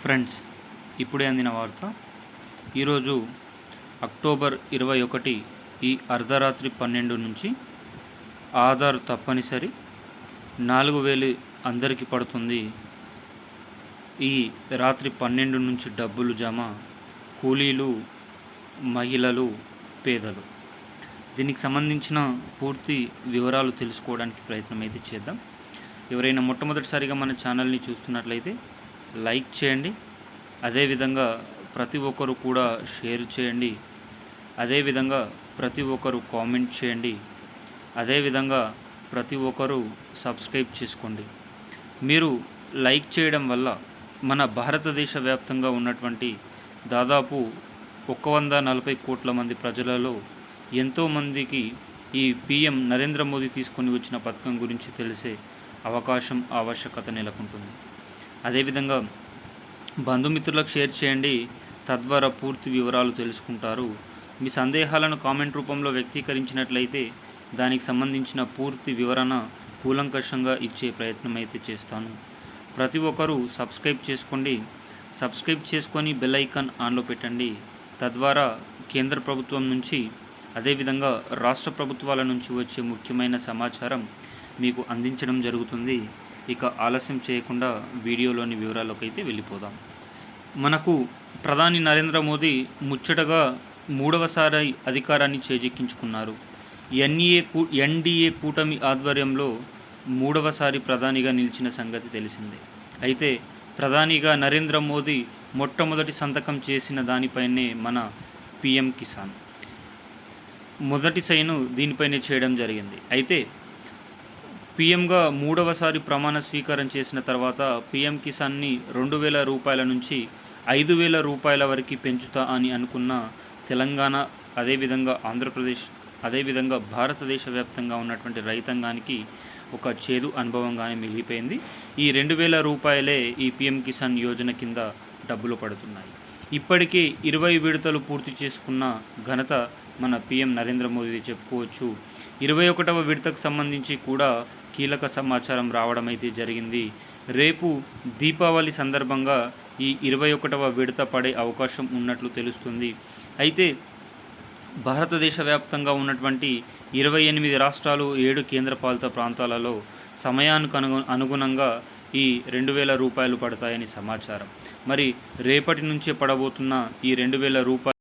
Friends ఇప్పుడే అందిన వార్త. ఈరోజు అక్టోబర్ ఇరవై ఒకటి ఈ అర్ధరాత్రి పన్నెండు నుంచి ఆధార్ తప్పనిసరి. నాలుగు వేలు అందరికీ పడుతుంది. ఈ రాత్రి పన్నెండు నుంచి డబ్బులు జమ కూలీలు మహిళలు పేదలు. దీనికి సంబంధించిన పూర్తి వివరాలు తెలుసుకోవడానికి ప్రయత్నం అయితే చేద్దాం. ఎవరైనా మొట్టమొదటిసారిగా మన ఛానల్ని చూస్తున్నట్లయితే లైక్ చేయండి. అదేవిధంగా ప్రతి ఒక్కరు కూడా షేర్ చేయండి. అదేవిధంగా ప్రతి ఒక్కరు కామెంట్ చేయండి. అదేవిధంగా ప్రతి ఒక్కరు సబ్స్క్రైబ్ చేసుకోండి. మీరు లైక్ చేయడం వల్ల మన భారతదేశ వ్యాప్తంగా ఉన్నటువంటి దాదాపు ఒక వంద నలభై కోట్ల మంది ప్రజలలో ఎంతోమందికి ఈ పిఎం నరేంద్ర మోదీ తీసుకొని వచ్చిన పథకం గురించి తెలిసే అవకాశం ఆవశ్యకత నెలకొంటుంది. అదేవిధంగా బంధుమిత్రులకు షేర్ చేయండి తద్వారా పూర్తి వివరాలు తెలుసుకుంటారు. మీ సందేహాలను కామెంట్ రూపంలో వ్యక్తీకరించినట్లయితే దానికి సంబంధించిన పూర్తి వివరణ కూలంకషంగా ఇచ్చే ప్రయత్నం అయితే చేస్తాను. ప్రతి ఒక్కరూ సబ్స్క్రైబ్ చేసుకోండి. సబ్స్క్రైబ్ చేసుకొని బెల్ ఐకాన్ ఆన్లో పెట్టండి. తద్వారా కేంద్ర ప్రభుత్వం నుంచి అదేవిధంగా రాష్ట్ర ప్రభుత్వాల నుంచి వచ్చే ముఖ్యమైన సమాచారం మీకు అందించడం జరుగుతుంది. ఇక ఆలస్యం చేయకుండా వీడియోలోని వివరాల్లోకి అయితే వెళ్ళిపోదాం. మనకు ప్రధాని నరేంద్ర మోదీ ముచ్చటగా మూడవసారి అధికారాన్ని చేజెక్కించుకున్నారు. ఎన్ఈఏ కూ ఎన్డీఏ కూటమి ఆధ్వర్యంలో మూడవసారి ప్రధానిగా నిలిచిన సంగతి తెలిసిందే. అయితే ప్రధానిగా నరేంద్ర మోదీ మొట్టమొదటి సంతకం చేసిన దానిపైనే మన పిఎం కిసాన్. మొదటి సైను దీనిపైనే చేయడం జరిగింది. అయితే పీఎంగా మూడవసారి ప్రమాణ స్వీకారం చేసిన తర్వాత పీఎం కిసాన్ని రెండు వేల రూపాయల నుంచి ఐదు వేల రూపాయల వరకు పెంచుతా అని అనుకున్న తెలంగాణ అదేవిధంగా ఆంధ్రప్రదేశ్ అదేవిధంగా భారతదేశ వ్యాప్తంగా ఉన్నటువంటి రైతాంగానికి ఒక చేదు అనుభవంగానే మిగిలిపోయింది. ఈ రెండు వేల రూపాయలే ఈ పిఎం కిసాన్ యోజన కింద డబ్బులు పడుతున్నాయి. ఇప్పటికే ఇరవై విడతలు పూర్తి చేసుకున్న ఘనత మన పిఎం నరేంద్ర మోదీ చెప్పుకోవచ్చు. ఇరవై ఒకటవ విడతకు సంబంధించి కూడా కీలక సమాచారం రావడం అయితే జరిగింది. రేపు దీపావళి సందర్భంగా ఈ ఇరవై ఒకటవ విడత పడే అవకాశం ఉన్నట్లు తెలుస్తుంది. అయితే భారతదేశ వ్యాప్తంగా ఉన్నటువంటి ఇరవై ఎనిమిది రాష్ట్రాలు ఏడు కేంద్రపాలిత ప్రాంతాలలో సమయానికి అనుగు అనుగుణంగా ఈ రెండు వేల రూపాయలు పడతాయని సమాచారం. మరి రేపటి నుంచే పడబోతున్న ఈ రెండు వేల రూపాయలు